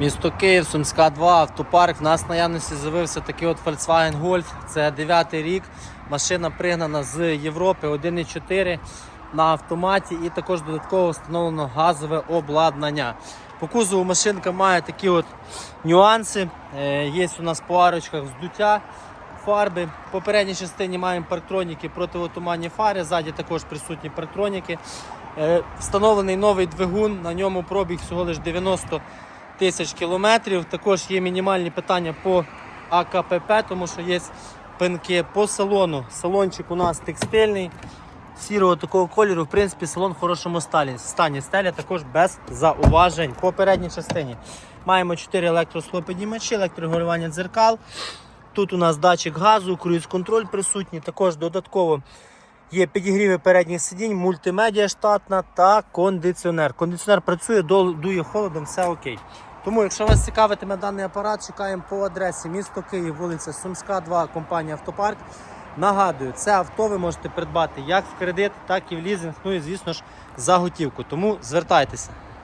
Місто Київ, Сумська 2, автопарк. В нас в наявності з'явився такий от Volkswagen Golf. Це 9 рік. Машина пригнана з Європи 1.4 на автоматі і також додатково встановлено газове обладнання. По кузову машинка має такі от нюанси. Е, Є у нас по арочках здуття фарби. В попередній частині маємо парктроніки противотуманні фари, ззаді також присутні парктроніки. Е, Встановлений новий двигун, на ньому пробіг всього лише 90 тисяч кілометрів. Також є мінімальні питання по АКПП, тому що є пинки по салону. Салончик у нас текстильний, сірого такого кольору. В принципі, салон в хорошому сталі. стані. Стеля також без зауважень. По передній частині маємо 4 електросхлопіднімачі, електрорегулювання дзеркал. Тут у нас датчик газу, круїз-контроль присутній. Також додатково є підігріви передніх сидінь, мультимедіа штатна та кондиціонер. Кондиціонер працює, дує холодом, все окей. Тому, якщо вас цікавитиме даний апарат, чекаємо по адресі місто Київ, вулиця Сумська, 2, компанія Автопарк. Нагадую, це авто ви можете придбати як в кредит, так і в лізинг, ну і звісно ж за готівку. Тому звертайтеся.